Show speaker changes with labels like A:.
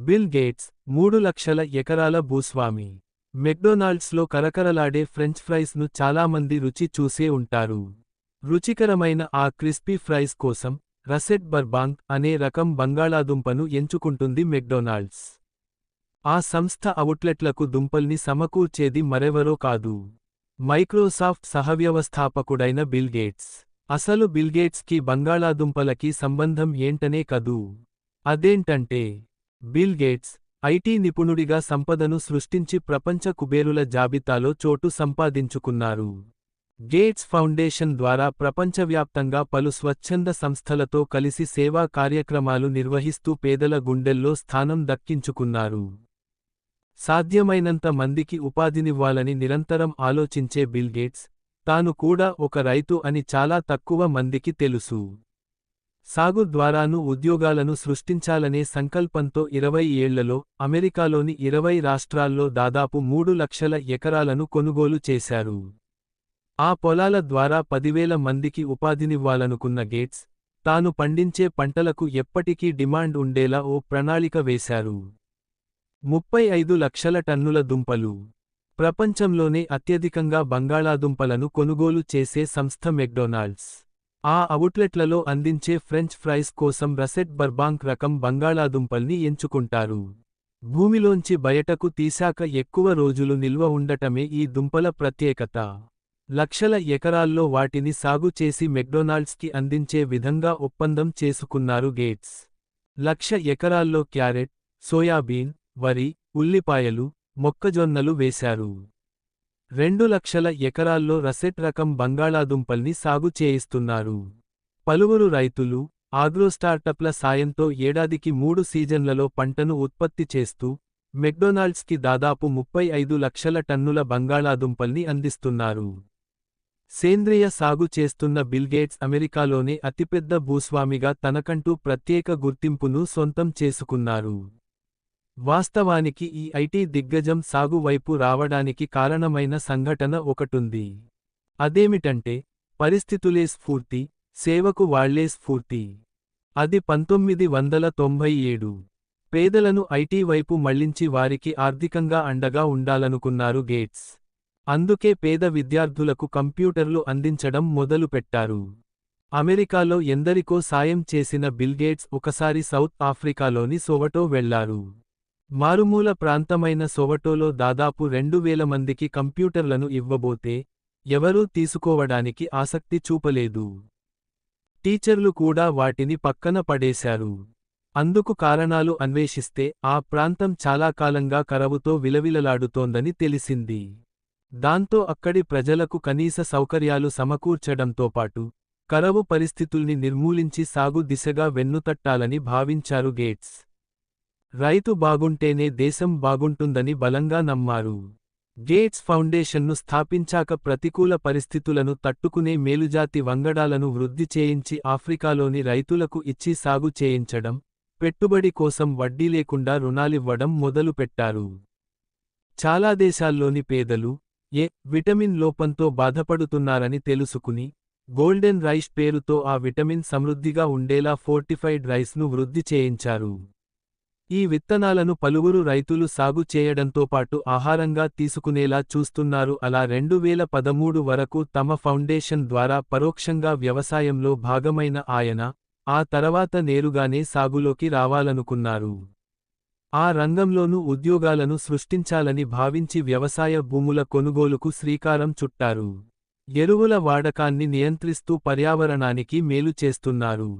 A: Bill gates మూడు లక్షల ఎకరాల భూస్వామి. మెక్డొనాల్డ్స్లో కరకరలాడే ఫ్రెంచ్ ఫ్రైస్ను చాలామంది రుచి చూసే ఉంటారు. రుచికరమైన ఆ క్రిస్పీ ఫ్రైస్ కోసం రసెట్ బర్బాంగ్ అనే రకం బంగాళాదుంపను ఎంచుకుంటుంది మెక్డొనాల్డ్స్. ఆ సంస్థ అవుట్లెట్లకు దుంపల్ని సమకూర్చేది మరెవరో కాదు. మైక్రోసాఫ్ట్ సహవ్యవస్థాపకుడైన బిల్ గేట్స్. అసలు బిల్గేట్స్కి బంగాళాదుంపలకి సంబంధం ఏంటనే కదూ? అదేంటంటే బిల్ గేట్స్ ఐటీ నిపుణుడిగా సంపదను సృష్టించి ప్రపంచ కుబేరుల జాబితాలో చోటు సంపాదించుకున్నారు. గేట్స్ ఫౌండేషన్ ద్వారా ప్రపంచవ్యాప్తంగా పలు స్వచ్ఛంద సంస్థలతో కలిసి సేవా కార్యక్రమాలు నిర్వహిస్తూ పేదల గుండెల్లో స్థానం దక్కించుకున్నారు. సాధ్యమైనంత మందికి ఉపాధినివ్వాలని నిరంతరం ఆలోచించే బిల్ గేట్స్ తాను కూడా ఒక రైతు అని చాలా తక్కువ మందికి తెలుసు. సాగు ద్వారాను ఉద్యోగాలను సృష్టించాలనే సంకల్పంతో ఇరవై ఏళ్ళలో అమెరికాలోని ఇరవై రాష్ట్రాల్లో దాదాపు మూడు లక్షల ఎకరాలను కొనుగోలు చేశారు. ఆ పొలాల ద్వారా పదివేల మందికి ఉపాధినివ్వాలనుకున్న గేట్స్ తాను పండించే పంటలకు ఎప్పటికీ డిమాండ్ ఉండేలా ఓ ప్రణాళిక వేశారు. ముప్పై ఐదు లక్షల టన్నుల దుంపలు ప్రపంచంలోనే అత్యధికంగా బంగాళాదుంపలను కొనుగోలు చేసే సంస్థ మెక్డొనాల్డ్స్. ఆ అవుట్లెట్లలో అందించే ఫ్రెంచ్ ఫ్రైస్ కోసం రసెట్ బర్బాంక్ రకం బంగాళాదుంపల్ని ఎంచుకుంటారు. భూమిలోంచి బయటకు తీశాక ఎక్కువ రోజులు నిల్వ ఉండటమే ఈ దుంపల ప్రత్యేకత. లక్షల ఎకరాల్లో వాటిని సాగు చేసి మెక్డొనాల్డ్స్కి అందించే విధంగా ఒప్పందం చేసుకున్నారు గేట్స్. లక్ష ఎకరాల్లో క్యారెట్ సోయాబీన్ వరి ఉల్లిపాయలు మొక్కజొన్నలు వేశారు. రెండు లక్షల ఎకరాల్లో రసెట్ రకం బంగాళాదుంపల్ని సాగు చేయిస్తున్నారు. పలువురు రైతులు ఆగ్రో స్టార్టప్ల సాయంతో ఏడాదికి మూడు సీజన్లలో పంటను ఉత్పత్తి చేస్తూ మెక్డొనాల్డ్స్కి దాదాపు ముప్పై ఐదు లక్షల టన్నుల బంగాళాదుంపల్ని అందిస్తున్నారు. సేంద్రియ సాగు చేస్తున్న బిల్గేట్స్ అమెరికాలోనే అతిపెద్ద భూస్వామిగా తనకంటూ ప్రత్యేక గుర్తింపును సొంతం చేసుకున్నారు. వాస్తవానికి ఈ ఐటీ దిగ్గజం సాగు వైపు రావడానికి కారణమైన సంఘటన ఒకటుంది. అదేమిటంటే పరిస్థితులే స్ఫూర్తి సేవకు వాళ్ళే స్ఫూర్తి. అది పంతొమ్మిది వందల తొంభై ఏడు. పేదలను ఐటీ వైపు మళ్ళించి వారికి ఆర్థికంగా అండగా ఉండాలనుకున్నారు గేట్స్. అందుకే పేద విద్యార్థులకు కంప్యూటర్లు అందించడం మొదలుపెట్టారు. అమెరికాలో ఎందరికో సాయం చేసిన బిల్గేట్స్ ఒకసారి సౌత్ ఆఫ్రికాలోని సోవటో వెళ్ళారు. మారుమూల ప్రాంతమైన సోవటోలో దాదాపు రెండు వేల మందికి కంప్యూటర్లను ఇవ్వబోతే ఎవరూ తీసుకోవడానికి ఆసక్తి చూపలేదు. టీచర్లు కూడా వాటిని పక్కన పడేశారు. అందుకు కారణాలు అన్వేషిస్తే ఆ ప్రాంతం చాలా కాలంగా కరవుతో విలవిలలాడుతోందని తెలిసింది. దాంతో అక్కడి ప్రజలకు కనీస సౌకర్యాలు సమకూర్చడంతో పాటు కరవు పరిస్థితుల్ని నిర్మూలించి సాగు దిశగా వెన్నుతట్టాలని భావించారు గేట్స్. రైతు బాగుంటేనే దేశం బాగుంటుందని బలంగా నమ్మారు. గేట్స్ ఫౌండేషన్ను స్థాపించాక ప్రతికూల పరిస్థితులను తట్టుకునే మేలుజాతి వంగడాలను వృద్ధి చేయించి ఆఫ్రికాలోని రైతులకు ఇచ్చి సాగు చేయించడం పెట్టుబడి కోసం వడ్డీ లేకుండా రుణాలివ్వడం మొదలుపెట్టారు చాలా దేశాల్లోని పేదలు ఏ విటమిన్ లోపంతో బాధపడుతున్నారని తెలుసుకుని గోల్డెన్ రైస్ పేరుతో ఆ విటమిన్ సమృద్ధిగా ఉండేలా ఫోర్టిఫైడ్ రైస్ను వృద్ధి చేయించారు. ఈ విత్తనాలను పలువురు రైతులు సాగు చేయడంతో పాటు ఆహారంగా తీసుకునేలా చూస్తున్నారు. అలా రెండు వేల పదమూడు వరకు తమ ఫౌండేషన్ ద్వారా పరోక్షంగా వ్యవసాయంలో భాగమైన ఆయన ఆ తర్వాత నేరుగానే సాగులోకి రావాలనుకున్నారు. ఆ రంగంలోనూ ఉద్యోగాలను సృష్టించాలని భావించి వ్యవసాయ భూముల కొనుగోలుకు శ్రీకారం చుట్టారు. ఎరువుల వాడకాన్ని నియంత్రిస్తూ పర్యావరణానికి మేలు చేస్తున్నారు.